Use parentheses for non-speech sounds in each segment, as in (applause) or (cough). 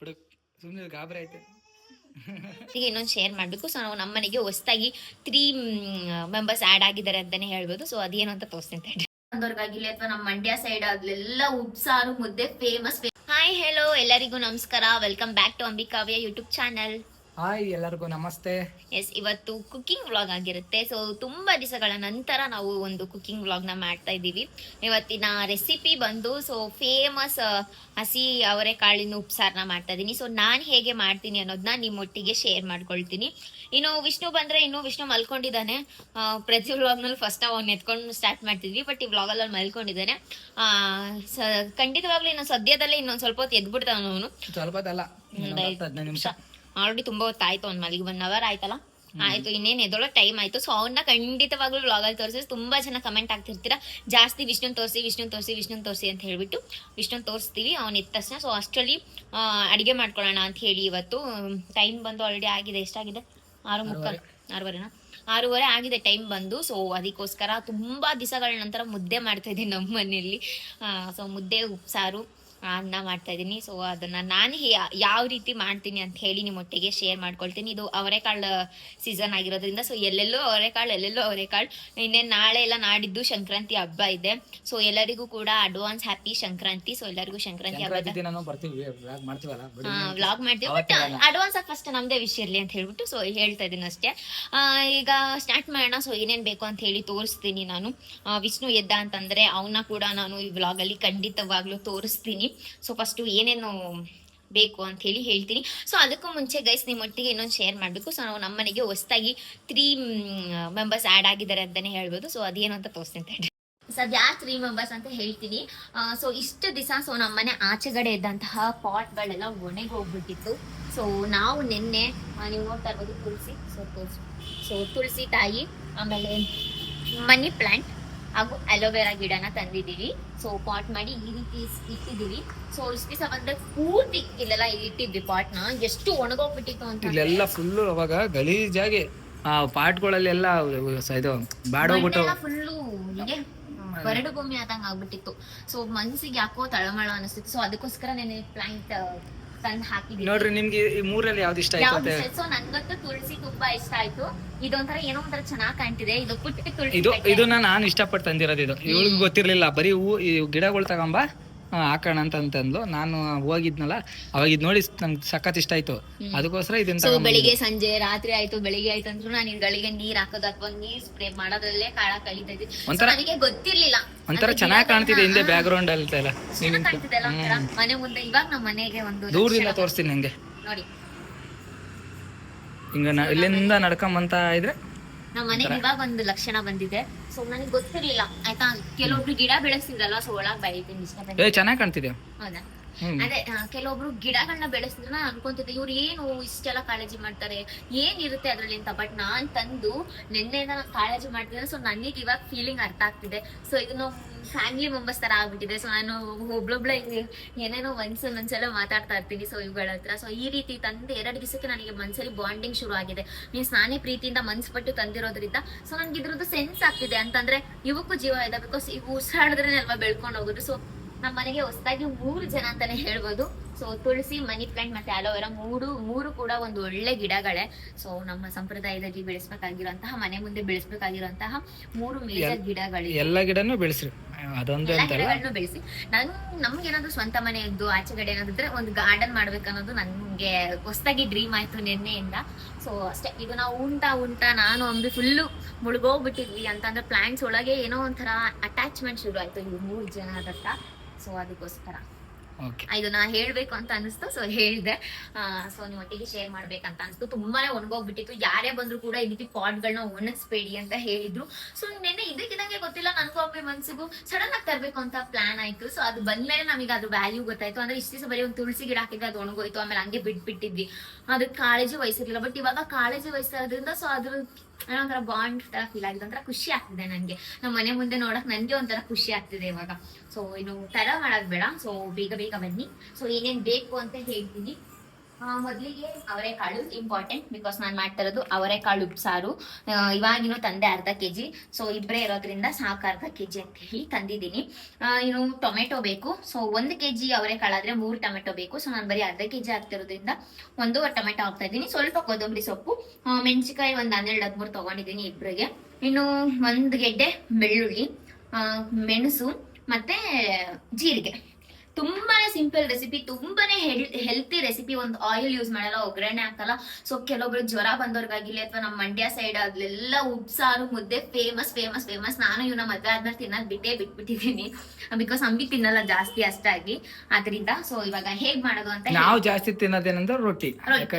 ಬಿಡು ಸುಮ್ಮನೆ ಗಾಬರಿ ಆಯ್ತು. ಈಗ ಇನ್ನೊಂದು ಶೇರ್ ಮಾಡಬೇಕು. ಸೊ ನಾವು ನಮ್ಮ ಮನೆಗೆ ಹೊಸದಾಗಿ ತ್ರೀ ಮೆಂಬರ್ಸ್ ಆ್ಯಡ್ ಆಗಿದ್ದಾರೆ ಅಂತಾನೆ ಹೇಳ್ಬೋದು. ಸೊ ಅದೇನು ಅಂತ ತೋರಿಸ್ತೀನಿ. ಬಂದವ್ರಿಗಾಗಿರ್ಲಿ ಅಥವಾ ನಮ್ಮ ಮಂಡ್ಯ ಸೈಡ್ ಆಗಲೆಲ್ಲ ಉಪ್ಸಾರು ಮುದ್ದೆ ಫೇಮಸ್ ಹಾಯ್ ಹೆಲೋ ಎಲ್ಲರಿಗೂ ನಮಸ್ಕಾರ. Welcome back to Ambikavya YouTube channel hi ಎಲ್ಲರಿಗೂ ನಮಸ್ತೆ. ಎಸ್ ಇವತ್ತು ಕುಕಿಂಗ್ ವ್ಲಾಗ್ ಆಗಿರುತ್ತೆ. ಸೊ ತುಂಬಾ ದಿವಸಗಳ ನಂತರ ನಾವು ಒಂದು ಕುಕಿಂಗ್ನ ಮಾಡ್ತಾ ಇದ್ದೀವಿ. ಇವತ್ತಿನ ರೆಸಿಪಿ ಬಂದು ಸೊ ಫೇಮಸ್ ಹಸಿ ಅವರೆಕಾಳಿನ ಉಪ್ಸಾರನ ಮಾಡ್ತಾ ಇದ್ದೀನಿ. ಸೊ ನಾನು ಹೇಗೆ ಮಾಡ್ತೀನಿ ಅನ್ನೋದನ್ನ ನಿಮ್ಮೊಟ್ಟಿಗೆ ಶೇರ್ ಮಾಡ್ಕೊಳ್ತೀನಿ. ಇನ್ನು ವಿಷ್ಣು ಬಂದ್ರೆ ಇನ್ನು ವಿಷ್ಣು ಮಲ್ಕೊಂಡಿದ್ದಾನೆ. ಆ, ವ್ಲಾಗ್ನಲ್ಲಿ ಫಸ್ಟ್ ನಾವು ಅವ್ನು ಎತ್ಕೊಂಡು ಸ್ಟಾರ್ಟ್ ಮಾಡ್ತಿದ್ವಿ ಬಟ್ ಈ ವ್ಲಾಗ್ ಅಲ್ಲಿ ಮಲ್ಕೊಂಡಿದ್ದಾನೆ. ಆ, ಸ- ಖಂಡಿತವಾಗ್ಲೂ ಇನ್ನು ಸದ್ಯದಲ್ಲೇ ಇನ್ನೊಂದು ಸ್ವಲ್ಪ ಹೊತ್ತು ಎದ್ಬಿಡ್ತಾವ ಅವನು. ಸ್ವಲ್ಪ ಹದಿನೈದು ನಿಮಿಷ. ಆಲ್ರೆಡಿ ತುಂಬಾ ಹೊತ್ತಾಯ್ತು ಅವ್ನ ಮಲಗಿ ಒನ್ ಅವರ್ ಆಯ್ತಲ್ಲ? ಆಯ್ತು ಇನ್ನೇನು ಎದೊಳ ಟೈಮ್ ಆಯ್ತು. ಸೊ ಅವನ್ನ ಖಂಡಿತವಾಗ್ಲೂ ವ್ಲಾಗಲ್ಲಿ ತೋರಿಸಿ. ತುಂಬಾ ಜನ ಕಮೆಂಟ್ ಆಗ್ತಿರ್ತೀರಾ ಜಾಸ್ತಿ ವಿಷ್ಣು ತೋರಿಸಿ ವಿಷ್ಣು ತೋರಿಸಿ ವಿಷ್ಣು ತೋರಿಸಿ ಅಂತ ಹೇಳ್ಬಿಟ್ಟು ವಿಷ್ಣು ತೋರಿಸ್ತೀವಿ. ಅವ್ನ ಎದ್ದ ತಕ್ಷಣ. ಸೊ ಅಷ್ಟರಲ್ಲಿ ಅಡಿಗೆ ಮಾಡ್ಕೊಳ್ಳೋಣ ಅಂತ ಹೇಳಿ ಇವತ್ತು. ಟೈಮ್ ಬಂದು ಆಲ್ರೆಡಿ ಆಗಿದೆ. ಎಷ್ಟಾಗಿದೆ? ಆರು ಮುಕ್ಕಾಲು ಆರೂವರೆನಾ? ಆರೂವರೆ ಆಗಿದೆ ಟೈಮ್ ಬಂದು. ಸೊ ಅದಕ್ಕೋಸ್ಕರ ತುಂಬಾ ದಿವಸಗಳ ನಂತರ ಮುದ್ದೆ ಮಾಡ್ತಾ ಇದ್ದೀನಿ ನಮ್ಮ ಮನೆಯಲ್ಲಿ ಸೊ ಮುದ್ದೆ ಉಪ್ಸಾರು ಅನ್ನ ಮಾಡ್ತಾ ಇದ್ದೀನಿ ಸೊ ಅದನ್ನ ನಾನು ಯಾವ ರೀತಿ ಮಾಡ್ತೀನಿ ಅಂತ ಹೇಳಿ ನಿಮ್ಮೊಟ್ಟಿಗೆ ಶೇರ್ ಮಾಡ್ಕೊಳ್ತೀನಿ. ಇದು ಅವರೆಕಾಳು ಸೀಸನ್ ಆಗಿರೋದ್ರಿಂದ. ಸೊ ಎಲ್ಲೆಲ್ಲೋ ಅವರೆಕಾಳು ಎಲ್ಲೆಲ್ಲೋ ಅವರೆಕಾಳು. ಇನ್ನೇನು ನಾಳೆ ಎಲ್ಲ ನಾಡಿದ್ದು ಸಂಕ್ರಾಂತಿ ಹಬ್ಬ ಇದೆ. ಸೊ ಎಲ್ಲರಿಗೂ ಕೂಡ ಅಡ್ವಾನ್ಸ್ ಹ್ಯಾಪಿ ಸಂಕ್ರಾಂತಿ. ಸೊ ಎಲ್ಲರಿಗೂ ಸಂಕ್ರಾಂತಿ ಹಬ್ಬ ವ್ಲಾಗ್ ಮಾಡ್ತೀವಿ. ಬಟ್ ಅಡ್ವಾನ್ಸ್ ಆಗಿ ಫಸ್ಟ್ ನಮ್ದೇ ವಿಷಯ ಇರಲಿ ಅಂತ ಹೇಳ್ಬಿಟ್ಟು ಸೊ ಹೇಳ್ತಾ ಇದ್ದೀನಿ ಅಷ್ಟೇ. ಈಗ ಸ್ಟಾರ್ಟ್ ಮಾಡೋಣ. ಸೊ ಏನೇನ್ ಬೇಕು ಅಂತ ಹೇಳಿ ತೋರಿಸ್ತೀನಿ ನಾನು. ವಿಷ್ಣು ಎದ್ದ ಅಂತಂದ್ರೆ ಅವನ್ನ ಕೂಡ ನಾನು ಈ ವ್ಲಾಗಲ್ಲಿ ಖಂಡಿತವಾಗ್ಲೂ ತೋರಿಸ್ತೀನಿ. ಸೊ ಫಸ್ಟು ಏನೇನು ಬೇಕು ಅಂತ ಹೇಳಿ ಹೇಳ್ತೀನಿ. ಸೊ ಅದಕ್ಕೂ ಮುಂಚೆ ಗೈಸ್ ನಿಮ್ಮೊಟ್ಟಿಗೆ ಇನ್ನೊಂದು ಶೇರ್ ಮಾಡಬೇಕು. ಸೊ ನಾವು ನಮ್ಮ ಮನೆಗೆ ಹೊಸದಾಗಿ ತ್ರೀ ಮೆಂಬರ್ಸ್ ಆ್ಯಡ್ ಆಗಿದ್ದಾರೆ ಅಂತಾನೆ ಹೇಳ್ಬೋದು. ಸೊ ಅದೇನು ಅಂತ ತೋರಿಸ್ತೀನಿ ತಡ್ರಿ. ಸದ್ಯ ತ್ರೀ ಮೆಂಬರ್ಸ್ ಅಂತ ಹೇಳ್ತೀನಿ. ಸೊ ಇಷ್ಟು ದಿವಸ ಸೊ ನಮ್ಮನೆ ಆಚೆಗಡೆ ಇದ್ದಂತಹ ಪಾಟ್ಗಳೆಲ್ಲ ಒಣಗಿ ಹೋಗ್ಬಿಟ್ಟಿತ್ತು. ಸೊ ನಾವು ನಿನ್ನೆ ನೀವು ನೋಡ್ತಾ ಇರ್ಬೋದು ತುಳಸಿ. ಸೊ ತುಳಸಿ ಸೊ ತುಳಸಿ ತಾಯಿ, ಆಮೇಲೆ ಮನಿ ಪ್ಲಾಂಟ್ ಹಾಗೂ ಅಲೋವೆರಾ ಗಿಡನ ತಂದಿದ್ದೀವಿ. ಸೊ ಪಾಟ್ ಮಾಡಿ ಈ ರೀತಿ ಇಟ್ಟಿದ್ದೀವಿ. ಸೊ ಇಷ್ಟು ದಿವಸ ಬಂದ್ರೆ ಪೂರ್ತಿ ಇಲ್ಲೆಲ್ಲ ಇಟ್ಟಿದ್ವಿ ಪಾಟ್ನ ಎಷ್ಟು ಒಣಗೋಗ್ಬಿಟ್ಟಿತ್ತು ಅಂತ ಇಲ್ಲೆಲ್ಲ ಫುಲ್ಲು ಅವಾಗ ಗಲೀಜಾಗಿ ಆ ಪಾಟ್ಗಳಲ್ಲೆಲ್ಲ ಇದು ಬಾಡೋಗ್ಬಿಟ್ಟು ಫುಲ್ಲು ಹೀಗೆ ಬರಡು ಭೂಮಿ ಆದಂಗ ಆಗ್ಬಿಟ್ಟಿತ್ತು. ಸೊ ಮನ್ಸಿಗೆ ಯಾಕೋ ತಳಮಳ ಅನಿಸ್ತಿತ್ತು. ಸೊ ಅದಕ್ಕೋಸ್ಕರ ನೆನೆ ಪ್ಲಾಂಟ್ ತಂದು ಹಾಕಿದ್ದೀನಿ ನೋಡ್ರಿ ನಿಮ್ಗೆ ಈ ಮೂರಲ್ಲಿ ಯಾವ್ದು ಇಷ್ಟ ಆಯ್ತು ಸೊ ನನ್ಗಂತೂ ತುಳಸಿ ತುಂಬಾ ಇಷ್ಟ ಆಯ್ತು. ಇದೊಂಥರ ಏನೋ ಒಂಥರ ಚೆನ್ನಾಗ್ ಕಾಣ್ತಿದೆ. ಇದು ಪುಟ್ಟ ತುಳಸಿ ಇದು. ಇದನ್ನ ನಾನು ಇಷ್ಟಪಟ್ಟು ತಂದಿರೋದು ಇದು. ಇವಳಿಗೆ ಗೊತ್ತಿರ್ಲಿಲ್ಲ. ಬರೀ ಹೂ ಈ ಗಿಡಗಳು ತಗೊಂಬ. ಹಾಕೋಣ ಅಂತ ಅಂತಂದ್ಲು. ನಾನು ಹೋಗಿದ್ನಲ್ಲ ಅವಾಗ ಇದು ನೋಡಿ ನಂಗೆ ಸಖತ್ ಇಷ್ಟ ಆಯ್ತು. ಅದಕ್ಕೋಸ್ಕರ ಇದನ್ನ ಸೊ. ಬೆಳಿಗ್ಗೆ ಸಂಜೆ ರಾತ್ರಿ ಆಯ್ತು ಬೆಳಿಗ್ಗೆ ಆಯ್ತು ಅಂದ್ರು ನಾನು ಗಳಿಗೆ ನೀರ್ ಹಾಕೋದು ಅಥವಾ ನೀರ್ ಸ್ಪ್ರೇ ಮಾಡೋದ್ರಲ್ಲೇ ಕಾಳ ಕಳೀತಾ ಇದ್ದೆ So ಒಂಥರ- ನನಗೆ ಗೊತ್ತಿರ್ಲಿಲ್ಲ. ಒಂಥರ ಚೆನ್ನಾಗಿ ಕಾಣ್ತಿದೆ ಹಿಂದೆ ಬ್ಯಾಕ್ ಗ್ರೌಂಡ್ ಅಲ್ಲಿ ಎಲ್ಲ. ಕಾಣ್ತಿದೆ ಅಲ್ಲ ಒಂಥರ? ಮನೆ ಮುಂದೆ ಇವಾಗ ನಮ್ಮ ಮನೆಗೆ ಒಂದು ದೂರದಿಂದ ಲಕ್ಷಣ ತೋರಿಸ್ತೀನಿ ನಂಗೆ. ನೋಡಿ. ಹಿಂಗ ನಾ- ಇಲ್ಲಿಂದ ನಡ್ಕೊಂಬಂತ ಇದ್ರೆ ನಮ್ಮ ಮನೆಗೆ ಇವಾಗ ಒಂದು ಲಕ್ಷಣ ಬಂದಿದೆ. ಸೊ ನನಗೆ ಗೊತ್ತಿರ್ಲಿಲ್ಲ. ಆಯ್ತಾ? ಕೆಲವೊಬ್ರು ಗಿಡ ಬೆಳೆಸ್ತಿದ್ರಲ್ಲ ಸೊ ಒಳಗೆ ಬೈತೀನಿ ಚೆನ್ನಾಗಿ ಕಾಣ್ತಿದೆ ಹೌದಾ? ಅದೇ ಕೆಲವೊಬ್ರು ಗಿಡಗಳನ್ನ ಬೆಳೆಸಿದ್ರೆ ಅನ್ಕೊಂತಿದ್ದೆ, ಇವ್ರು ಏನು ಇಷ್ಟೆಲ್ಲ ಕಾಳಜಿ ಮಾಡ್ತಾರೆ ಏನಿರುತ್ತೆ ಅದ್ರಲ್ಲಿ ಅಂತ ಬಟ್ ನಾನ್ ತಂದು ನಿನ್ನೆನ ನಾನು ಕಾಳಜಿ ಮಾಡ್ತಿದ್ದೆ ಸೊ ನನಗೆ ಇವಾಗ ಫೀಲಿಂಗ್ ಅರ್ಥ ಆಗ್ತಿದೆ. ಸೊ ಇದು ಫ್ಯಾಮಿಲಿ ಮೆಂಬರ್ಸ್ ತರ ಆಗ್ಬಿಟ್ಟಿದೆ. ಸೊ ನಾನು ಒಬ್ಳೊಬ್ಳ ಏನೇನೋ ಒಂದ್ಸಲ ಒಂದ್ಸಲ ಮಾತಾಡ್ತಾ ಇರ್ತೀನಿ ಸೊ ಇವುಗಳ ಹತ್ರ. ಸೊ ಈ ರೀತಿ ತಂದು ಎರಡು ದಿವಸಕ್ಕೆ ನನಗೆ ಮನ್ಸಲ್ಲಿ ಬಾಂಡಿಂಗ್ ಶುರು ಆಗಿದೆ. ಮೀನ್ಸ್ ನಾನೇ ಪ್ರೀತಿಯಿಂದ ಮನ್ಸು ಪಟ್ಟು ತಂದಿರೋದ್ರಿಂದ ಸೊ ನನ್ಗೆ ಇದ್ರದ್ದು ಸೆನ್ಸ್ ಆಗ್ತಿದೆ. ಅಂತಂದ್ರೆ, ಇವಕ್ಕೂ ಜೀವ ಇದೆ ಬಿಕಾಸ್ ಇವು ಉಸಾಡಿದ್ರೆ ಅಲ್ವಾ ಬೆಳ್ಕೊಂಡು ಹೋಗೋದು. ಸೊ ನಮ್ಮ ಮನೆಗೆ ಹೊಸದಾಗಿ ಮೂರು ಜನ ಅಂತಾನೆ ಹೇಳ್ಬೋದು. ಸೊ ತುಳಸಿ ಮನಿ ಪ್ಲಾಂಟ್ ಮತ್ತೆ ಅಲೋವೆರಾ ಮೂರು ಮೂರು ಕೂಡ ಒಂದು ಒಳ್ಳೆ ಗಿಡಗಳೇ. ಸೊ ನಮ್ಮ ಸಂಪ್ರದಾಯದಲ್ಲಿ ಬೆಳೆಸಬೇಕಾಗಿರುವಂತಹ ಮನೆ ಮುಂದೆ ಬೆಳೆಸಬೇಕಾಗಿರುವಂತಹ ಮೂರು ಮೇಜರ್ ಗಿಡಗಳಿವೆ. ಎಲ್ಲ ಗಿಡನೂ ಬೆಳೆಸ್ರಿ. ಅದೊಂದು ಬೆಳೆಸಿ. ನನ್ ನಮ್ಗೆ ಏನಾದ್ರು ಸ್ವಂತ ಮನೆ ಇದ್ದು ಆಚೆಗಡೆ ಏನಾದ್ರೆ ಒಂದು ಗಾರ್ಡನ್ ಮಾಡ್ಬೇಕನ್ನೋದು ನನ್ಗೆ ಹೊಸದಾಗಿ ಡ್ರೀಮ್ ಆಯ್ತು ನಿನ್ನೆಯಿಂದ. ಸೊ ಅಷ್ಟೇ. ಇದು ನಾವು ಉಂಟಾ ಉಂಟಾ ನಾನು ಅಂಬಿ ಫುಲ್ಲು ಮುಳುಗೋಗ್ಬಿಟ್ಟಿದ್ವಿ ಅಂತಂದ್ರೆ ಪ್ಲಾಂಟ್ಸ್ ಒಳಗೆ ಏನೋ ಒಂಥರ ಅಟ್ಯಾಚ್ಮೆಂಟ್ ಶುರು ಆಯ್ತು ಈ ಮೂರು ಜನ ಹತ್ರ ಸೊ ಅದಕ್ಕೋಸ್ಕರ. ಇದು ನಾ ಹೇಳ್ಬೇಕು ಅಂತ ಅನಿಸ್ತು ಸೊ ಹೇಳಿದೆ. ಸೊ ನೀವು ಒಟ್ಟಿಗೆ ಶೇರ್ ಮಾಡ್ಬೇಕಂತ ಅನಿಸ್ತು. ತುಂಬಾನೇ ಒಣಗೋಗ್ಬಿಟ್ಟಿತ್ತು. ಯಾರೇ ಬಂದ್ರು ಕೂಡ ಈ ರೀತಿ ಪಾಟ್ಗಳನ್ನ ಒಣಗಿಸ್ಬೇಡಿ ಅಂತ ಹೇಳಿದ್ರು. ಸೊ ನಿನ್ನೆ ಇದಕ್ಕಿದಂಗೆ ಗೊತ್ತಿಲ್ಲ ನನ್ಗೂ ಒಮ್ಮೆ ಮನ್ಸಿಗೂ ಸಡನ್ ಆಗಿ ತರಬೇಕು ಅಂತ ಪ್ಲಾನ್ ಆಯ್ತು. ಸೊ ಅದು ಬಂದ್ಮೇಲೆ ನಮಗೆ ಅದು ವ್ಯಾಲ್ಯೂ ಗೊತ್ತಾಯ್ತು. ಅಂದ್ರೆ ಇಷ್ಟ ದಿವಸ ಬರೀ ಒಂದು ತುಳಸಿ ಗಿಡ ಹಾಕಿದ್ರೆ ಅದು ಒಣಗೋಯ್ತು ಆಮೇಲೆ ಹಂಗೆ ಬಿಟ್ಬಿಟ್ಟಿದ್ವಿ. ಅದಕ್ಕೆ ಕಾಳಜಿ ವಹಿಸಿರ್ಲಿಲ್ಲ. ಬಟ್ ಇವಾಗ ಕಾಳಜಿ ವಹಿಸೋದ್ರಿಂದ ಸೊ ಅದ್ರ ಏನೋ ಒಂಥರ ಬಾಂಡ್ ತರ ಫೀಲ್ ಆಗಿದೆ, ಒಂಥರ ಖುಷಿ ಆಗ್ತಿದೆ ನನಗೆ. ನಮ್ಮ ಮನೆ ಮುಂದೆ ನೋಡಕ್ ನನಗೆ ಒಂಥರ ಖುಷಿ ಆಗ್ತಿದೆ ಇವಾಗ. ಸೊ ಇನ್ನು ತರ ಮಾಡೋದು ಬೇಡ. ಸೊ ಬೇಗ ಬೇಗ ಬನ್ನಿ. ಸೊ ಏನೇನ್ ಬೇಕು ಅಂತ ಹೇಳ್ತೀನಿ. ಮೊದ್ಲಿಗೆ ಅವರೆಕಾಳು ಇಂಪಾರ್ಟೆಂಟ್ ಬಿಕಾಸ್ ನಾನು ಮಾಡ್ತಾ ಇರೋದು ಅವರೆಕಾಳು ಉಪ್ಸಾರು. ಇವಾಗಿನೂ ತಂದೆ ಅರ್ಧ ಕೆ ಜಿ ಸೊ ಇಬ್ಬರೇ ಇರೋದ್ರಿಂದ ಸಾಕು ಅರ್ಧ ಕೆ ಜಿ ಅಂತ ಹೇಳಿ ತಂದಿದ್ದೀನಿ. ಇನ್ನು ಟೊಮೆಟೊ ಬೇಕು. ಸೊ ಒಂದು ಕೆ ಜಿ ಅವರೆಕಾಳಾದ್ರೆ ಮೂರು ಟೊಮೆಟೊ ಬೇಕು. ಸೊ ನಾನು ಬರೀ ಅರ್ಧ ಕೆ ಜಿ ಆಗ್ತಿರೋದ್ರಿಂದ ಒಂದೂವರೆ ಟೊಮೆಟೊ ಹಾಕ್ತಾ ಇದ್ದೀನಿ. ಸ್ವಲ್ಪ ಕೊತ್ತಂಬರಿ ಸೊಪ್ಪು. ಮೆಣಸಿಕಾಯಿ ಒಂದು ಹನ್ನೆರಡು ಹದಿಮೂರು ತೊಗೊಂಡಿದ್ದೀನಿ ಇಬ್ಬರಿಗೆ ಇನ್ನು ಒಂದು ಗೆಡ್ಡೆ ಬೆಳ್ಳುಳ್ಳಿ ಮೆಣಸು ಮತ್ತೆ ಜೀರಿಗೆ. ತುಂಬಾನೇ ಸಿಂಪಲ್ ರೆಸಿಪಿ ತುಂಬಾನೇ ಹೆಲ್ತಿ ರೆಸಿಪಿ ಒಂದು ಆಯಿಲ್ ಯೂಸ್ ಮಾಡಲ್ಲ ಒಗ್ಗರಣೆ ಹಾಕಲ್ಲ. ಸೊ ಕೆಲವೊಬ್ರು ಜ್ವರ ಬಂದವ್ರಿಗಾಗಿಲ್ಲ ಅಥವಾ ನಮ್ಮ ಮಂಡ್ಯ ಸೈಡ್ ಅಲ್ಲೆಲ್ಲ ಉಪ್ಸಾರು ಮುದ್ದೆ ಫೇಮಸ್ ಫೇಮಸ್ ಫೇಮಸ್ ನಾನು ಇವನ ಮದ್ವೆ ಆದ್ಮೇಲೆ ತಿನ್ನೋದ್ ಬಿಟ್ಟೇ ಬಿಟ್ಬಿಟ್ಟಿದ್ದೀನಿ ಬಿಕಾಸ್ (laughs) ಅಂಬಿ ತಿನ್ನಲ್ಲ ಜಾಸ್ತಿ ಅಷ್ಟಾಗಿ. ಅದರಿಂದ ಸೊ ಇವಾಗ ಹೇಗ್ ಮಾಡೋದು ಅಂತ ನಾವು ಜಾಸ್ತಿ ತಿನ್ನೋದೇನಂದ್ರೆ ರೊಟ್ಟಿ.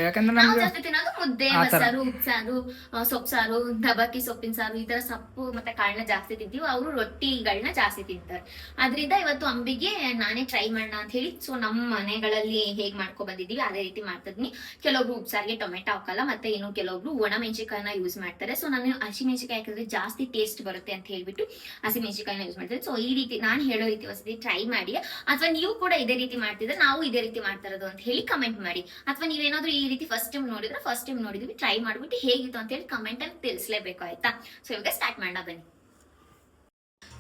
ಯಾಕಂದ್ರೆ ನಾವು ಜಾಸ್ತಿ ತಿನ್ನೋದು ಮುದ್ದೆ ಮಸಾರು. ಬಸ್ಸಾರು ಉಪ್ಸಾರು ಸೊಪ್ಸಾರು ಸೊಪ್ಪು ಸಾರು ದಬಾಕಿ ಸೊಪ್ಪಿನ ಸಾರು ಈ ತರ ಸೊಪ್ಪು ಮತ್ತೆ ಕಾಳನ್ನ ಜಾಸ್ತಿ ತಿಂತೀವಿ. ಅವರು ರೊಟ್ಟಿಗಳನ್ನ ಜಾಸ್ತಿ ತಿಂತಾರೆ. ಅದರಿಂದ ಇವತ್ತು ಅಂಬಿಗೆ ನಾನೇ ಟ್ರೈ ಮಾಡೋಣ ಅಂತ ಹೇಳಿ. ಸೊ ನಮ್ಮ ಮನೆಗಳಲ್ಲಿ ಹೇಗ್ ಮಾಡ್ಕೊ ಬಂದಿದೀವಿ ಅದೇ ರೀತಿ ಮಾಡ್ತಿದ್ನಿ. ಕೆಲವೊಬ್ರು ಉಪ್ಸಾರಿಗೆ ಟೊಮೆಟೊ ಹಾಕಲ್ಲ, ಮತ್ತೆ ಇನ್ನು ಕೆಲವೊಬ್ರು ಒಣ ಮೆಣಸಿಕಾಯಿನ ಯೂಸ್ ಮಾಡ್ತಾರೆ. ಸೊ ನಾನು ಹಸಿ ಮೆಣಸಿಕಾಯಿ ಹಾಕಿದ್ರೆ ಜಾಸ್ತಿ ಟೇಸ್ಟ್ ಬರುತ್ತೆ ಅಂತ ಹೇಳ್ಬಿಟ್ಟು ಹಸಿ ಮೆಣಸಿಕಾಯಿನ ಯೂಸ್ ಮಾಡ್ತಾರೆ ಸೊ ಈ ರೀತಿ ನಾನು ಹೇಳೋ ರೀತಿ ವಸತಿ ಟ್ರೈ ಮಾಡಿ, ಅಥವಾ ನೀವು ಕೂಡ ಇದೇ ರೀತಿ ಮಾಡ್ತಿದ್ರೆ ನಾವು ಇದೇ ರೀತಿ ಮಾಡ್ತಾ ಇರೋದು ಅಂತ ಹೇಳಿ ಕಮೆಂಟ್ ಮಾಡಿ. ಅಥವಾ ನೀವೇನಾದ್ರೂ ಈ ರೀತಿ ಫಸ್ಟ್ ಟೈಮ್ ನೋಡಿದ್ರೆ ಫಸ್ಟ್ ಟೈಮ್ ನೋಡಿದ್ವಿ ಟ್ರೈ ಮಾಡ್ಬಿಟ್ಟು ಹೇಗಿತ್ತು ಅಂತ ಹೇಳಿ ಕಮೆಂಟ್ ಅಲ್ಲಿ ತಿಳಿಸ್ಲೇಬೇಕು, ಆಯ್ತಾ? ಸೊ ಇವಾಗ ಸ್ಟಾರ್ಟ್ ಮಾಡೋಣ ಬನ್ನಿ.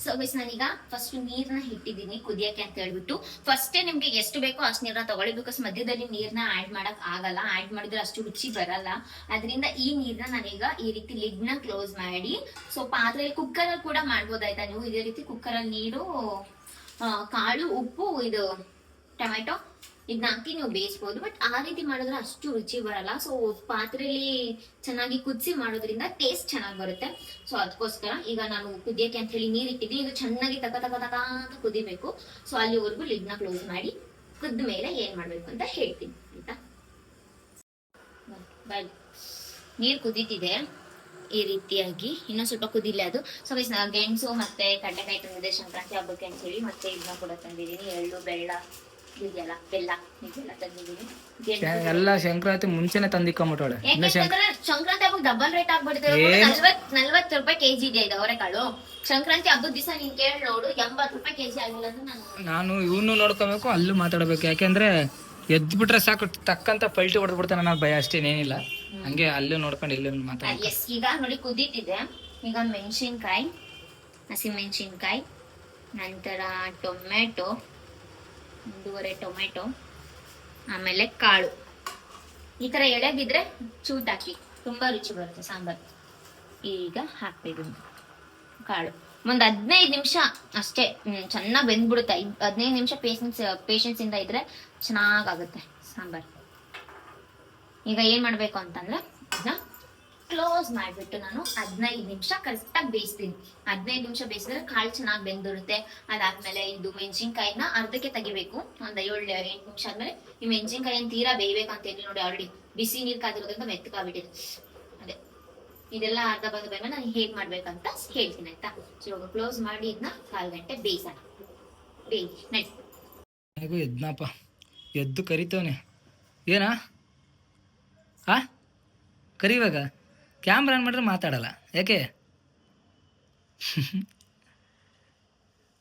ಸೊ ಗೈಸ್ ನಾನೀಗ ಫಸ್ಟ್ ನೀರ್ನ ಇಟ್ಟಿದ್ದೀನಿ ಕುದಿಯಕ್ಕೆ ಅಂತ ಹೇಳ್ಬಿಟ್ಟು. ಫಸ್ಟೇ ನಿಮ್ಗೆ ಎಷ್ಟು ಬೇಕೋ ಅಷ್ಟು ನೀರನ್ನ ತಗೊಳ್ಳಿ ಬಿಕಾಸ್ ಮಧ್ಯದಲ್ಲಿ ನೀರ್ನ ಆಡ್ ಮಾಡಕ್ ಆಗಲ್ಲ. ಆಡ್ ಮಾಡಿದ್ರೆ ಅಷ್ಟು ರುಚಿ ಬರಲ್ಲ. ಅದರಿಂದ ಈ ನೀರ್ನ ನಾನೀಗ ಈ ರೀತಿ ಲಿಡ್ ಕ್ಲೋಸ್ ಮಾಡಿ ಸೊ ಪಾತ್ರೆ ಕುಕ್ಕರ್ ಅಲ್ಲಿ ಕೂಡ ಮಾಡ್ಬೋದಾಯ್ತಾ ನೀವು? ಇದೇ ರೀತಿ ಕುಕ್ಕರ್ ಅಲ್ಲಿ ನೀರು ಕಾಳು, ಉಪ್ಪು, ಇದು ಟೊಮೆಟೊ ಇದನ್ನ ಹಾಕಿ ನೀವು ಬೇಯಿಸ್ಬೋದು. ಬಟ್ ಆ ರೀತಿ ಮಾಡಿದ್ರೆ ಅಷ್ಟು ರುಚಿ ಬರಲ್ಲ. ಸೊ ಪಾತ್ರೆಯಲ್ಲಿ ಚೆನ್ನಾಗಿ ಕುದಿಸಿ ಮಾಡೋದ್ರಿಂದ ಟೇಸ್ಟ್ ಚೆನ್ನಾಗಿ ಬರುತ್ತೆ. ಸೊ ಅದಕ್ಕೋಸ್ಕರ ಈಗ ನಾನು ಕುದಿಯಕ್ಕೆ ಅಂತ ಹೇಳಿ ನೀರು ಇಟ್ಟಿದ್ದೀನಿ. ಇದು ಚೆನ್ನಾಗಿ ತಕ ತಕ ತಕ ಅಂತ ಕುದಿಬೇಕು. ಸೊ ಅಲ್ಲಿವರೆಗೂ ಲಿಡ್ನ ಕ್ಲೋಸ್ ಮಾಡಿ ಕುದ್ದ ಮೇಲೆ ಏನ್ ಮಾಡ್ಬೇಕು ಅಂತ ಹೇಳ್ತೀನಿ. ಆಯ್ತಾ? ಬಾಯ್ ನೀರ್ ಕುದೀತಿದೆ ಈ ರೀತಿಯಾಗಿ. ಇನ್ನೂ ಸ್ವಲ್ಪ ಕುದಿಲ್ಲ ಅದು. ಸೊ ನಾ ಗೆಣಸು ಮತ್ತೆ ಕಡ್ಲೆಕಾಯಿ ತಂದಿದೆ ಸಂಕ್ರಾಂತಿ ಹಬ್ಬಕ್ಕೆ ಅಂತ ಹೇಳಿ ಮತ್ತೆ ಇದನ್ನ ಕೂಡ ತಂದಿದ್ದೀನಿ. ಎಳ್ಳು, ಬೆಲ್ಲ ಬೆಲ್ಲ ಇದೆಲ್ಲ ತಂದಿದ್ದೀನಿ. ಎಲ್ಲ ಸಂಕ್ರಾಂತಿ ಮುಂಚೆನೆ ಶಂಕ್ ಯಾಕೆಂತಂದ್ರೆ ಸಂಕ್ರಾಂತಿ ಹಬ್ಬಕ್ಕೆ ಡಬಲ್ ರೇಟ್ ಆಗ್ಬಿಡುತ್ತೆ? ನಲ್ವತ್ ನಲ್ವತ್ತು ರೂಪಾಯಿ ಕೆಜಿ ಇದೆ ಇದು ಅವರೆಕಾಳು. ಸಂಕ್ರಾಂತಿ ಹಬ್ಬದ ದಿವಸ ನೀನ್ ಕೇಳಿ ನೋಡು ಎಂಬತ್ತು ರೂಪಾಯಿ ಕೆಜಿ ಆಗಿಲ್ಲ ಅಂದ್ರೆ ನಾನು ನಾನು ಇವನು ನೋಡ್ಕೋಬೇಕು ಅಲ್ಲೂ ಮಾತಾಡ್ಬೇಕು. ಯಾಕೆಂದ್ರೆ ಎದ್ಬಿಟ್ರೆ ಸಾಕು ತಕ್ಕಂತ ಪಲ್ಟಿ ಹೊಡೆದು ಬಿಡ್ತಾನೆ ಭಯ ಭಯ ಅಷ್ಟೇನೇನಿಲ್ಲ ಹಂಗೆ ಅಲ್ಲೂ ನೋಡ್ಕೊಂಡು ಇಲ್ಲೂ ಮಾತಾಡ ಎಸ್ ಈಗ ನೋಡಿ ಕುದೀತಿದೆ. ಈಗ ಮೆಣಸಿನ್ಕಾಯಿ ಹಸಿ ಮೆಣಸಿನ್ಕಾಯಿ ನಂತರ ಟೊಮೆಟೊ ಒಂದೂವರೆ ಟೊಮೆಟೊ, ಆಮೇಲೆ ಕಾಳು. ಈ ತರ ಎಳೆದಿದ್ರೆ ಚೂಟ್ ಹಾಕಿ ತುಂಬಾ ರುಚಿ ಬರುತ್ತೆ ಸಾಂಬಾರ್. ಈಗ ಹಾಕ್ಬೇಕು ಕಾಳು. ಒಂದ್ ಹದಿನೈದು ನಿಮಿಷ ಅಷ್ಟೇ ಚೆನ್ನಾಗಿ ಬೆಂದ್ಬಿಡುತ್ತೆ. ಹದಿನೈದು ನಿಮಿಷ ಪೇಷನ್ಸ್ ಇಂದ ಇದ್ರೆ ಚೆನ್ನಾಗಾಗುತ್ತೆ ಸಾಂಬಾರ್. ಈಗ ಏನ್ ಮಾಡ್ಬೇಕು ಅಂತಂದ್ರೆ ಕ್ಲೋಸ್ ಮಾಡಿಬಿಟ್ಟು ನಾನು ಹದಿನೈದು ನಿಮಿಷ ಕರೆಕ್ಟಾಗಿ ಬೇಯಿಸ್ತೀನಿ. ಹದಿನೈದು ನಿಮಿಷ ಬೇಯಿಸಿದ್ರೆ ಕಾಳು ಚೆನ್ನಾಗಿ ಬೆಂದಿರುತ್ತೆ. ಅದಾದ್ಮೇಲೆ ಇದು ಮೆಣಸಿನ್ಕಾಯಿನ ಅರ್ಧಕ್ಕೆ ತೆಗಿಬೇಕು. ಒಂದು ಏಳು, ಎಂಟು ನಿಮಿಷ ಆದ್ಮೇಲೆ ಈ ಮೆಣಸಿನ್ಕಾಯಿನ ತೀರಾ ಬೇಯ್ಬೇಕು ಅಂತ ಹೇಳಿ ನೋಡಿ ಆಲ್ರೆಡಿ ಬಿಸಿ ನೀರು ಕಾದಿರೋದ್ರಿಂದ ಮೆತ್ತಗಾಗ್ಬಿಟ್ಟಿದೆ. ಅದೇ. ಇದೆಲ್ಲ ಅರ್ಧ ಬಂದ ಮೇಲೆ ನಾನು ಹೇಗ್ ಮಾಡ್ಬೇಕಂತ ಹೇಳ್ತೀನಿ ಆಯ್ತಾ? ಸೊ ಇವಾಗ ಕ್ಲೋಸ್ ಮಾಡಿ ಇದನ್ನ ಕಾಲು ಗಂಟೆ ಬೇಯಿಸೋಣ. ಬೇಯಿ, ನಡಿ. ಎದ್ನಪ್ಪ. ಎದ್ದು ಕರಿತವನೆ. ಏನಾ? ಆ? ಕರಿವಾಗ? ಕ್ಯಾಮ್ರಾ ಆನ್ ಮಾಡಿದ್ರೆ ಮಾತಾಡಲ್ಲ. ಯಾಕೆ?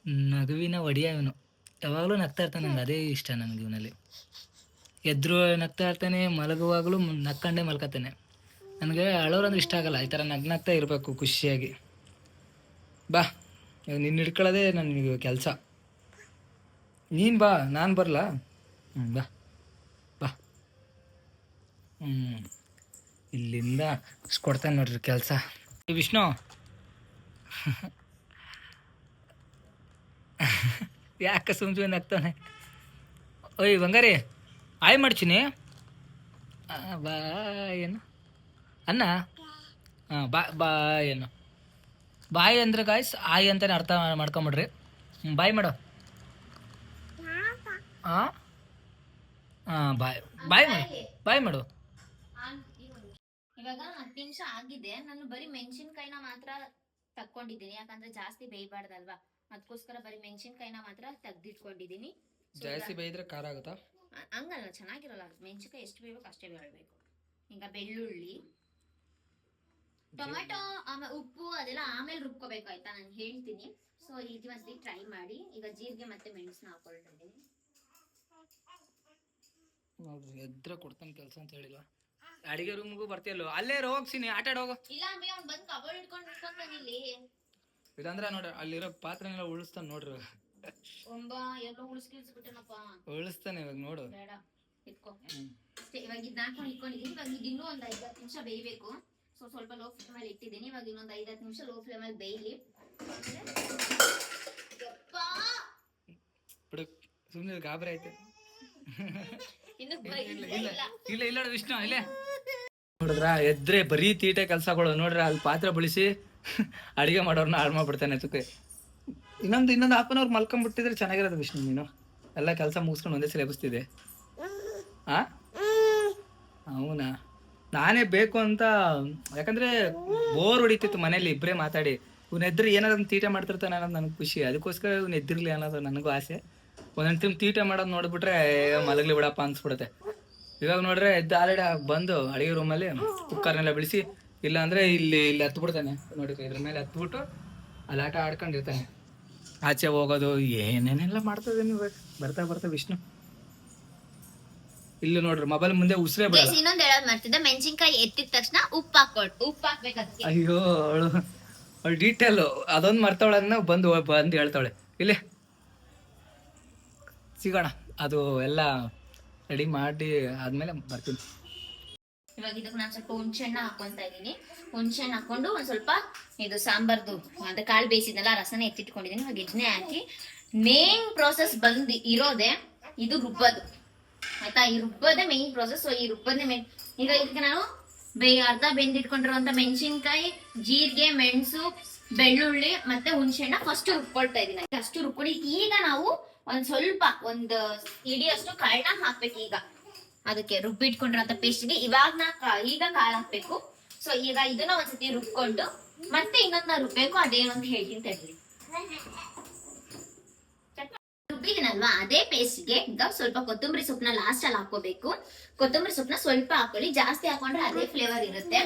ನಗುವಿನ ಒಡಿಯ ಇವನು. ಯಾವಾಗಲೂ ನಗ್ತಾ ಇರ್ತಾನೆ ನನಗೆ ಅದೇ ಇಷ್ಟ ನನಗೆ ಇವನಲ್ಲಿ. ಎದ್ರು ನಗ್ತಾ ಇರ್ತಾನೆ, ಮಲಗುವಾಗಲೂ ನಕ್ಕಂಡೆ ಮಲ್ಕತಾನೆ ನನಗೆ ಅಳೋರಂದ್ರೆ ಇಷ್ಟ ಆಗಲ್ಲ, ಈ ಥರ ನಗ್ನಾಗ್ತಾ ಇರಬೇಕು ಖುಷಿಯಾಗಿ. ಬಾ ನಿನ್ನ ಹಿಡ್ಕೊಳ್ಳೋದೇ ನನಗೆ ಕೆಲಸ. ನೀನು ಬಾ, ನಾನು ಬರಲಾ? ಹ್ಞೂ ಬಾ. ಬಾ. ಹ್ಞೂ ಇಲ್ಲಿಂದ ಕೊಡ್ತಾನೆ ನೋಡ್ರಿ ಕೆಲಸ. ವಿಷ್ಣು. ಯಾಕೆ ಸುಮ್ ಸುಮ್ಮನೆ ಆಗ್ತಾನೆ ಓಯ್ ಬಂಗಾರಿ ಆಯ್ ಮಾಡ್ತೀನಿ. ಆ, ಬಾ ಏನು? ಅನ್ನ ಹಾಂ ಬಾ ಬಾ ಏನು? ಬಾಯ್ ಅಂದ್ರೆ ಗಾಯ್ಸ್ ಆಯ್ ಅಂತಾನೆ ಅರ್ಥ ಮಾಡ್ಕೊಂಬಿಡ್ರಿ. ಬಾಯ್ ಮಾಡೋ. ಹಾಂ ಹಾಂ ಬಾಯ್ ಬಾಯ್ ಮಾಡು ಬಾಯ್ ಮಾಡು. ಇವಾಗ ಹತ್ತು ನಿಮಿಷ ಆಗಿದೆ. ನಾನು ಬರೀ ಮೆಣಸಿನ್ಕಾಯಿನ ಮಾತ್ರ ತಕ್ಕೊಂಡಿದ್ದೀನಿ. ಯಾಕಂದ್ರೆ ಜಾಸ್ತಿ ಬೇಯಬಾರ್ದಲ್ವಾ? ಅದಕ್ಕೋಸ್ಕರ ಬರೀ ಮೆಣಸಿನ್ಕಾಯಿನ ಮಾತ್ರ ತೆಗ್ದಿಟ್ಕೊಂಡಿದ್ದೀನಿ. ಜಾಸ್ತಿ ಬೇಯಿದ್ರೆ ಖಾರ ಆಗುತ್ತಾ? ಹಂಗಲ್ಲ. ಚೆನ್ನಾಗಿರಲ್ಲ. ಮೆಣಸಿನ್ಕಾಯಿ ಎಷ್ಟು ಬೇಯಬೇಕು ಅಷ್ಟೇ ಬೇಯಬೇಕು. ಈಗ ಬೆಳ್ಳುಳ್ಳಿ ಟೊಮೆಟೊ ಆಮೇಲೆ ಉಪ್ಪು ಅದೆಲ್ಲ ಆಮೇಲೆ ರುಬ್ಕೋಬೇಕು ಆಯ್ತಾ? ನಾನು ಹೇಳ್ತೀನಿ. ಸೊ ರೀತಿ ಒಂದ್ಸತಿ ಟ್ರೈ ಮಾಡಿ. ಈಗ ಜೀರಿಗೆ ಮತ್ತೆ ಮೆಣಸನ್ನ ಹಾಕೊಳ್ತಿದ್ದೀನಿ ಎದ್ರ ಕೊಡ್ತಾನೆ ಕೆಲಸ ಅಂತ ಹೇಳಿಲ್ವಾ ಅಡಿಗೆ ರೂಮ್ಗೂ ಬರ್ತಿಯಲ್ಲೋ? ಅಲ್ಲೇ ಹೋಗ್ಸಿನಿ ಆಟ ಆಡೋಗು ಇಲ್ಲ ಅಂಬಿ ಅವನು ಬಂದು ಕಬೋರ್ಡ್ ಇಟ್ಕೊಂಡು ಇಟ್ಕೊಂಡ್ ಇಲ್ಲಿ ಇಲ್ಲಾಂದ್ರೆ ನೋಡ್ರಿ ಅಲ್ಲಿರೋ ಪಾತ್ರನೆಲ್ಲ ಉಳಿಸ್ತಾನೆ ನೋಡ್ರಿ. ಒಂಬ ಎಲ್ಲೋ ಉಳಿಸ್ಕಿಳ್ಸ್ಬಿಟ್ಟೆನಪ್ಪ ಉಳಿಸ್ತಾನೆ ಇವಾಗ ನೋಡು. ಬೇಡ ಇಟ್ಕೋ. ಇವಾಗ ಇದ್ ಹಾಕೊಂಡು ಇಟ್ಕೊಂಡಿದ್ದೀನಿ ಇವಾಗ ಇದು ಇನ್ನೂ ಒಂದ್ ಐದ್ ಹತ್ತು ನಿಮಿಷ ಬೇಯಬೇಕು. ಸೊ ಸ್ವಲ್ಪ ಲೋ ಫ್ಲೇಮ್ ಅಲ್ಲಿ ಇಟ್ಟಿದ್ದೀನಿ. ಇವಾಗ ಇನ್ನೊಂದ್ ಐದ್ ಹತ್ತು ನಿಮಿಷ ಲೋ ಫ್ಲೇಮ್ ಅಲ್ಲಿ ಬೇಯಲಿ! ಬಿಡು ಸುಮ್ಮನೆ ಗಾಬರಿ ಆಯ್ತು. ಇಲ್ಲ ಇಲ್ಲ ಇಲ್ಲ. ಇಲ್ಲ. ಇಲ್ಲ ವಿಷ್ಣು ಇಲ್ಲೇ. ನೋಡಿದ್ರ? ಎದ್ರೆ ಬರೀ ತೀಟೆ ಕೆಲಸಗಳು ನೋಡ್ರಿ ಅಲ್ಲಿ ಪಾತ್ರೆ ಬಳಸಿ ಅಡಿಗೆ ಮಾಡೋರ್ನ ಹಾಳು ಮಾಡ್ಬಿಡ್ತಾನೆ ತುಕ್ಕೆ ಇನ್ನೊಂದು ಇನ್ನೊಂದು ಹಾಫ್ ಅನ್ ಅವರ್ ಮಲ್ಕೊಂಡ್ಬಿಟ್ಟಿದ್ರೆ ಚೆನ್ನಾಗಿರೋದು ವಿಷ್ಣು ನೀನು. ಎಲ್ಲ ಕೆಲಸ ಮುಗಿಸ್ಕೊಂಡು ಒಂದೇ ಸಲ ಎಬ್ಬಿಸ್ತಿದೆ ಆ? ಅವನಾ? ನಾನೇ ಬೇಕು ಅಂತ ಯಾಕಂದ್ರೆ ಬೋರ್ ಹೊಡಿತಿತ್ತು ಮನೇಲಿ ಇಬ್ಬರೇ ಮಾತಾಡಿ. ಇವ್ನ ಎದ್ರು ಏನಾದ್ರು ತೀಟೆ ಮಾಡ್ತಿರ್ತಾನೆ ಅನ್ನೋದು ನನಗೆ ಖುಷಿ. ಅದಕ್ಕೋಸ್ಕರ ಇವ್ನು ಎದ್ದಿರ್ಲಿ ಅನ್ನೋದು ನನಗೂ ಆಸೆ. ಒಂದೊಂದು ಟೈಮ್ ತೀಟೆ ಮಾಡೋದು ನೋಡ್ಬಿಟ್ರೆ ಮಲಗ್ಲಿ ಬಿಡಪ್ಪ ಅನ್ಸ್ಬಿಡುತ್ತೆ. ಇವಾಗ ನೋಡ್ರೆ ಎದ್ದು ಆಲ್ರೆಡಿ ಬಂದು ಅಡಿಗೆ ರೂಮಲ್ಲಿ ಕುಕ್ಕರ್ನೆಲ್ಲ ಬಿಡಿಸಿ ಇಲ್ಲ ಅಂದ್ರೆ ಇಲ್ಲಿ ಇಲ್ಲಿ ಹತ್ತು ಬಿಡ್ತಾನೆ ನೋಡಿ ಇದ್ರ ಮೇಲೆ ಹತ್ಬಿಟ್ಟು ಅಲ್ಲಿ ಆಟ ಆಡ್ಕೊಂಡಿರ್ತಾನೆ. ಆಚೆ ಹೋಗೋದು ಏನೇನೆಲ್ಲ ಮಾಡ್ತದೆ ನೀವು ಬರ್ತಾ ಬರ್ತಾ ವಿಷ್ಣು. ಇಲ್ಲಿ ನೋಡ್ರಿ ಮೊಬೈಲ್ ಮುಂದೆ ಉಸಿರೇ ಬಿಡ ಇನ್ನೊಂದು ಹೇಳೋದು ಮಾಡ್ತಿದ್ದೆ ಮೆಣಸಿನ್ಕಾಯಿ ಎತ್ತಿದ ತಕ್ಷಣ ಉಪ್ಪು ಹಾಕೊಳ್ಳಿ ಉಪ್ಪು ಹಾಕ್ಬೇಕು ಅಯ್ಯೋ ಅವಳು ಅವಳು ಡೀಟೇಲ್ ಅದೊಂದು ಮರ್ತವಳನ್ನ ಬಂದು ಬಂದು ಹೇಳ್ತಾಳೆ ಇಲ್ಲಿ. ಸಿಗೋಣ. ಅದು ಎಲ್ಲ ರೆಡಿ ಮಾಡಿ ಆದ್ಮೇಲೆ ಬರ್ತೀನಿ. ಇವಾಗ ಇದಕ್ಕೆ ನಾನು ಸ್ವಲ್ಪ ಹುಣ್ಸೆಣ್ಣ ಹಾಕೊಂತ ಇದ್ದೀನಿ. ಹುಣ್ಸೆಣ್ಣ ಹಾಕೊಂಡು ಒಂದ್ ಸ್ವಲ್ಪ ಇದು ಸಾಂಬಾರ್ದು ಅಂದ್ರೆ ಕಾಳು ಬೇಯಿಸಿದ್ನಲ್ಲ, ರಸನ ಎತ್ತಿಟ್ಕೊಂಡಿದೀನಿ ಇವಾಗ ಇದನ್ನೇ ಹಾಕಿ ಮೇನ್ ಪ್ರೋಸೆಸ್ ಬಂದ್ ಇರೋದೆ ಇದು ರುಬ್ಬೋದು. ಆಯ್ತಾ? ಈ ರುಬ್ಬೋದೇ ಮೇನ್ ಪ್ರೋಸೆಸ್ ಈ ರುಬ್ಬೋದೇ ಮೇನ್ ಈಗ ಇದಕ್ಕೆ ನಾನು ಬೇ ಅರ್ಧ ಬೆಂದಿಟ್ಕೊಂಡಿರುವಂತ ಮೆಣಸಿನ್ಕಾಯಿ, ಜೀರಿಗೆ, ಮೆಣಸು ಬೆಳ್ಳುಳ್ಳಿ ಮತ್ತೆ ಹುಣಸೆಹಣ್ಣ ಫಸ್ಟ್ ರುಬ್ಕೊಳ್ತಾ ಇದೀನಿ ಅಷ್ಟು ರುಬ್ಕೊಂಡು ಈಗ ನಾವು ಒಂದ್ ಸ್ವಲ್ಪ ಒಂದ್ ಇಡಿಯಷ್ಟು ಕಾಳನ್ನ ಹಾಕ್ಬೇಕು ಈಗ. ಅದಕ್ಕೆ ರುಬ್ಬಿಟ್ಕೊಂಡಿರೋಂಥ ಪೇಸ್ಟ್ಗೆ ಇವಾಗ ನಾ ಈಗ ಕಾಳು ಹಾಕ್ಬೇಕು. ಸೊ ಈಗ ಇದನ್ನ ಒಂದ್ಸತಿ ರುಬ್ಕೊಂಡು ಮತ್ತೆ ಇನ್ನೊಂದನ್ನ ರುಬ್ಬೇಕು ಅದೇನು ಅಂತ ಹೇಳ್ತೀನಿ ತಡ್ರಿ. ರುಬ್ಬಿದಿನಲ್ವಾ ಅದೇ ಪೇಸ್ಟ್ಗೆ ಈಗ ಸ್ವಲ್ಪ ಕೊತ್ತಂಬರಿ ಸೊಪ್ಪನ್ನ ಲಾಸ್ಟ್ ಅಲ್ಲಿ ಹಾಕೋಬೇಕು ಕೊತ್ತಂಬರಿ ಸೊಪ್ಪನ್ನ ಸ್ವಲ್ಪ ಹಾಕೊಳ್ಳಿ. ಜಾಸ್ತಿ ಹಾಕೊಂಡ್ರೆ ಅದೇ ಫ್ಲೇವರ್ ಇರುತ್ತೆ.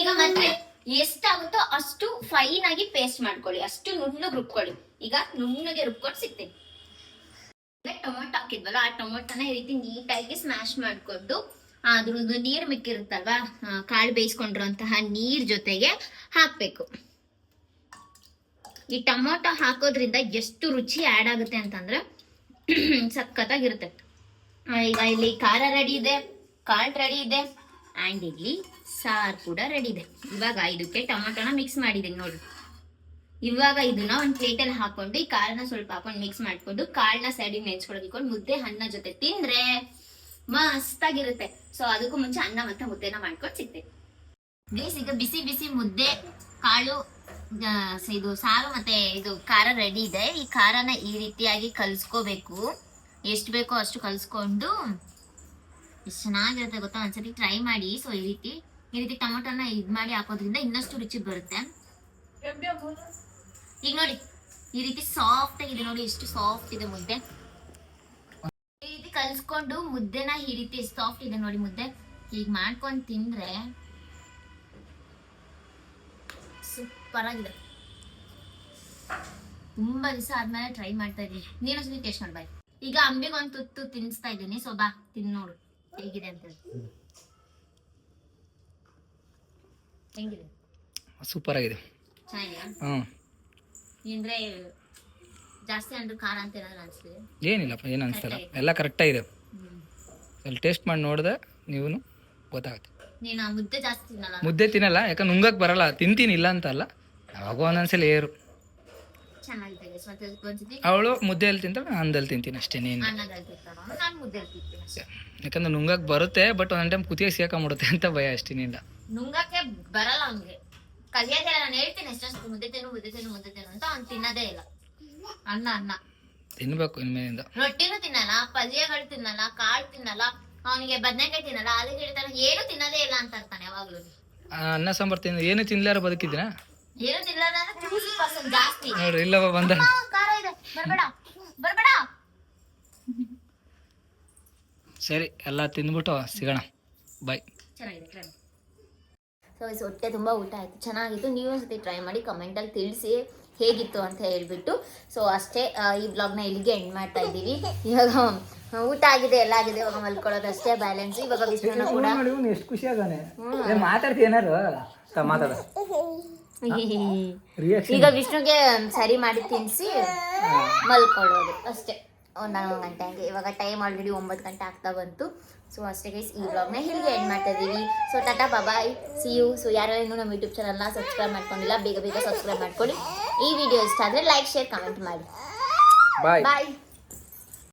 ಈಗ ಮತ್ತೆ ಎಷ್ಟಾಗುತ್ತೋ ಅಷ್ಟು ಫೈನ್ ಆಗಿ ಪೇಸ್ಟ್ ಮಾಡ್ಕೊಳ್ಳಿ. ಅಷ್ಟು ನುಣ್ಣಗೆ ರುಬ್ಕೊಳ್ಳಿ. ಈಗ ನುಣ್ಣಗೆ ರುಬ್ಕೊಂಡು ಸಿಗ್ತೀನಿ. ಟೊಮೊಟೊ ಹಾಕಿದ್ವಲ್ಲ, ಆ ಟೊಮೊಟೊನ ಈ ರೀತಿ ನೀಟಾಗಿ ಸ್ಮ್ಯಾಶ್ ಮಾಡ್ಕೊಂಡು, ಅದ್ರದ್ದು ನೀರು ಮಿಕ್ಕಿರುತ್ತಲ್ವಾ ಕಾಳು ಬೇಯಿಸ್ಕೊಂಡಿರುವಂತಹ ನೀರ್ ಜೊತೆಗೆ ಹಾಕ್ಬೇಕು. ಈ ಟೊಮೊಟೊ ಹಾಕೋದ್ರಿಂದ ಎಷ್ಟು ರುಚಿ ಆಡ್ ಆಗುತ್ತೆ ಅಂತಂದ್ರೆ, (clears throat) ಸಖತ್ತಾಗಿರುತ್ತೆ. ಈಗ ಇಲ್ಲಿ ಖಾರ ರೆಡಿ ಇದೆ, ಕಾಳು ರೆಡಿ ಇದೆ. ಅಂಡ್ ಇಲ್ಲಿ ಸಾರು ಕೂಡ ರೆಡಿ ಇದೆ. ಇವಾಗ ಇದಕ್ಕೆ ಟೊಮೊಟೊನ ಮಿಕ್ಸ್ ಮಾಡಿದ್ದೀನಿ ನೋಡಿ. ಇವಾಗ ಇದನ್ನ ಒಂದು ಪ್ಲೇಟಲ್ಲಿ ಹಾಕೊಂಡು ಈ ಕಾಳನ್ನ ಸ್ವಲ್ಪ ಹಾಕೊಂಡು ಮಿಕ್ಸ್ ಮಾಡ್ಕೊಂಡು ಕಾಳನ್ನ ಸೈಡಿಗೆ ನೆನ್ಸ್ಕೊಳದಿಕೊಂಡು ಮುದ್ದೆ ಅನ್ನ ಜೊತೆ ತಿಂದ್ರೆ ಮಸ್ತಾಗಿರುತ್ತೆ. ಸೊ ಅದಕ್ಕೂ ಮುಂಚೆ ಅನ್ನ ಮತ್ತೆ ಮುದ್ದೆನ ಮಾಡ್ಕೊಂಡು ಸಿಗ್ತೇವೆ ಬೇಸ್ ಈಗ ಬಿಸಿ ಬಿಸಿ ಮುದ್ದೆ, ಕಾಳು ಇದು ಸಾರು ಮತ್ತೆ ಇದು ಖಾರ ರೆಡಿ ಇದೆ. ಈ ಖಾರನ ಈ ರೀತಿಯಾಗಿ ಕಲ್ಸ್ಕೋಬೇಕು. ಎಷ್ಟು ಬೇಕೋ ಅಷ್ಟು ಕಲ್ಸ್ಕೊಂಡು ಎಷ್ಟು ಚೆನ್ನಾಗಿರುತ್ತೆ ಗೊತ್ತಾ ಒಂದ್ಸತಿ ಟ್ರೈ ಮಾಡಿ. ಸೊ ಈ ರೀತಿ ಈ ರೀತಿ ಟೊಮೊಟೊನ ಇದ್ ಮಾಡಿ ಹಾಕೋದ್ರಿಂದ ಇನ್ನಷ್ಟು ರುಚಿ ಬರುತ್ತೆ. ಈಗ ನೋಡಿ ಈ ರೀತಿ ಸಾಫ್ಟ್ ಆಗಿದೆ ನೋಡಿ ಎಷ್ಟು ಸಾಫ್ಟ್ ಇದೆ ಮುದ್ದೆ. ಈ ರೀತಿ ಕಲ್ಸ್ಕೊಂಡು ಮುದ್ದೆನ ಈ ರೀತಿ ಸಾಫ್ಟ್ ಇದೆ ನೋಡಿ ಮುದ್ದೆ. ಈಗ ಮಾಡ್ಕೊಂಡು ತಿಂದ್ರೆ ಸೂಪರ್ ಆಗಿದೆ. ತುಂಬಾ ದಿವಸ ಆದ್ಮೇಲೆ ಟ್ರೈ ಮಾಡ್ತಾ ಇದೀನಿ ನೀನು ಟೇಸ್ಟ್ ಮಾಡ್ಬಾಯ್ ಈಗ ಅಂಬಿಗೆ ಒಂದು ತುತ್ತು ತಿನ್ನಿಸ್ತಾ ಇದ್ದೀನಿ. ಸೊ ಬಾ ತಿನ್ ನೋಡು. ಹೇಗಿದೆ ಅಂತ. ಹೆಂಗಿದೆ? ಸೂಪರ್ ಆಗಿದೆ. ಚೆನ್ನಾಗಿದೆಯಾ? ಹ್ಞೂ ಅಂದ್ರೆ ಜಾಸ್ತಿ ಅಂದ್ರೆ ಖಾರ ಅಂತ ಏನಾದ್ರು ಅನ್ಸ್ತಿದೆ ಏನಿಲ್ಲಪ್ಪ ಏನು ಅನಿಸ್ತಲ್ಲ ಎಲ್ಲ ಕರೆಕ್ಟಾಗಿದೆ ಅಲ್ಲಿ ಟೇಸ್ಟ್ ಮಾಡಿ ನೋಡಿದೆ ನೀವು ಗೊತ್ತಾಗುತ್ತೆ. ನೀನು ಮುದ್ದೆ ಜಾಸ್ತಿ ತಿನ್ನಲ್ಲ. ಮುದ್ದೆ ತಿನ್ನಲ್ಲ ಯಾಕಂದ್ರೆ ನುಂಗಕ್ಕೆ ಬರಲ್ಲ ತಿಂತೀನಿ ಇಲ್ಲ ಅಂತ ಅಲ್ಲ. ಯಾವಾಗೋ ಒಂದೊಂದ್ಸಲ ಏರು. ಚೆನ್ನಾಗಿದೆ guys. ಮತ್ತೆ ಒಂದ್ಸತಿ ಅವಳು ಮುದ್ದೆಯಲ್ಲಿ ತಿಂತಾಳೆ ಅನ್ನದಲ್ಲಿ ಅಂದಲ್ಲಿ ತಿಂತೀನಿ ಅಷ್ಟೇ ನೀನು. ಅನ್ನದಲ್ಲಿ ತಿಂತಾಳ. ನಾನು ತಿಂತೀನಿ ಅಷ್ಟೇ. ಯಾಕಂದ್ರೆ ನುಂಗಕ್ಕೆ ಬರುತ್ತೆ ಬಟ್ ಒಂದೊಂದು ಟೈಮ್ ಕುತಿಯಾಗಿ ಸೇಕೊಂಬಿಡುತ್ತೆ ಅಂತ ಭಯ ಅಷ್ಟೇನಿಲ್ಲ ನುಂಗಕ್ಕೆ ಬರಲ್ಲ ಅವ್ನಿಗೆ. ಕಲಿಯೋದೇ ನಾನು ಹೇಳ್ತೀನಿ ಎಷ್ಟೊಂದು ಮುದ್ದೆ ತಿನ್ನು ಮುದ್ದೆ ತಿನ್ನು ಮುದ್ದೆ ತಿನ್ನು ಅಂತ ಅವ್ನು ತಿನ್ನದೇ ಇಲ್ಲ. ಅನ್ನ ಅನ್ನ. ತಿನ್ಬೇಕು ಇನ್ಮೇಲಿಂದ. ರೊಟ್ಟಿನೂ ತಿನ್ನಲ್ಲ ಪಲ್ಯಗಳು ತಿನ್ನಲ್ಲ ಕಾಳು ತಿನ್ನಲ್ಲ ಅವನಿಗೆ ಬದನೆಕಾಯಿ ತಿನ್ನಲ್ಲ ಆಲೂಗೆಡ್ಡೆ ತಿನ್ನಲ್ಲ ಏನು ತಿನ್ನೋದೇ ಇಲ್ಲ ಅಂತ ಅಂತಾನೆ ಯಾವಾಗ್ಲೂ. ಅನ್ನ ಸಾಂಬಾರ್ ತಿನ್ನ ಏನು ತಿನ್ಲಾರ ಬದುಕಿದ್ದೀನ ಏನು ತಿನ್ನಲ್ಲ ಅಂದ್ರೆ ಜಾಸ್ತಿ. ನೋಡ್ರಿ ಇಲ್ಲವ ಬಂದ. ಖಾರ ಇದೆ. ಬರ್ಬೇಡ. ಬರ್ಬೇಡ. ಸರಿ ಎಲ್ಲ ತಿಂದ್ಬಿಟ್ಟು ಸಿಗೋಣ. ಬಾಯ್ ಚೆನ್ನಾಗಿದೆ ಟ್ರೈ ಸೊ ಹೊಟ್ಟೆ ತುಂಬ ಊಟ ಆಯಿತು. ಚೆನ್ನಾಗಿತ್ತು. ನೀವು ಒಂದ್ಸತಿ ಟ್ರೈ ಮಾಡಿ ಕಮೆಂಟಲ್ಲಿ ತಿಳಿಸಿ ಹೇಗಿತ್ತು ಅಂತ ಹೇಳ್ಬಿಟ್ಟು. ಸೊ ಅಷ್ಟೇ ಆ, ಈ ವ್ಲಾಗ್ನ ಇಲ್ಲಿಗೆ ಎಂಡ್ ಮಾಡ್ತಾ ಇದ್ದೀವಿ. ಇವಾಗ ಆ, ಊಟ ಆಗಿದೆ ಎಲ್ಲ ಆಗಿದೆ. ಇವಾಗ ಮಲ್ಕೊಳ್ಳೋದು ಅಷ್ಟೇ ಬ್ಯಾಲೆನ್ಸ್ ಇವಾಗ ವಿಷ್ಣುನ ಕೂಡ ಎಷ್ಟು ಖುಷಿ ಆಗಾನೆ ಮಾತಾಡ್ತಿ ಏನಾರು ಮಾತಾಡ. (laughs) ಈಗ ವಿಷ್ಣುಗೆ ಸರಿ ಮಾಡಿ ತಿನ್ಸಿ ಮಲ್ಕೊಳ್ಳೋದು ಅಷ್ಟೇ. ಒಂದು ಹನ್ನೊಂದು ಗಂಟೆ ಹಂಗೆ. ಇವಾಗ ಟೈಮ್ ಆಲ್ರೆಡಿ ಒಂಬತ್ತು ಗಂಟೆ ಆಗ್ತಾ ಬಂತು. ಸೊ ಅಷ್ಟೇ ಗೈಸ್ ಈ ವ್ಲಾಗ್ನ ಹೀಗೆ ಎಂಡ್ ಮಾಡ್ತಾ ಇದ್ದೀವಿ so tata bye see you so ಯಾರು ಇನ್ನೂ ನಮ್ಮ ಯೂಟ್ಯೂಬ್ ಚಾನಲ್ನ ಸಬ್ಸ್ಕ್ರೈಬ್ ಮಾಡ್ಕೊಂಡಿಲ್ಲ ಬೇಗ ಬೇಗ ಸಬ್ಸ್ಕ್ರೈಬ್ ಮಾಡ್ಕೊಳ್ಳಿ. ಈ ವಿಡಿಯೋ ಇಷ್ಟ ಆದರೆ ಲೈಕ್ ಶೇರ್ ಕಮೆಂಟ್ ಮಾಡಿ. ಬಾಯ್ ಬಾಯ್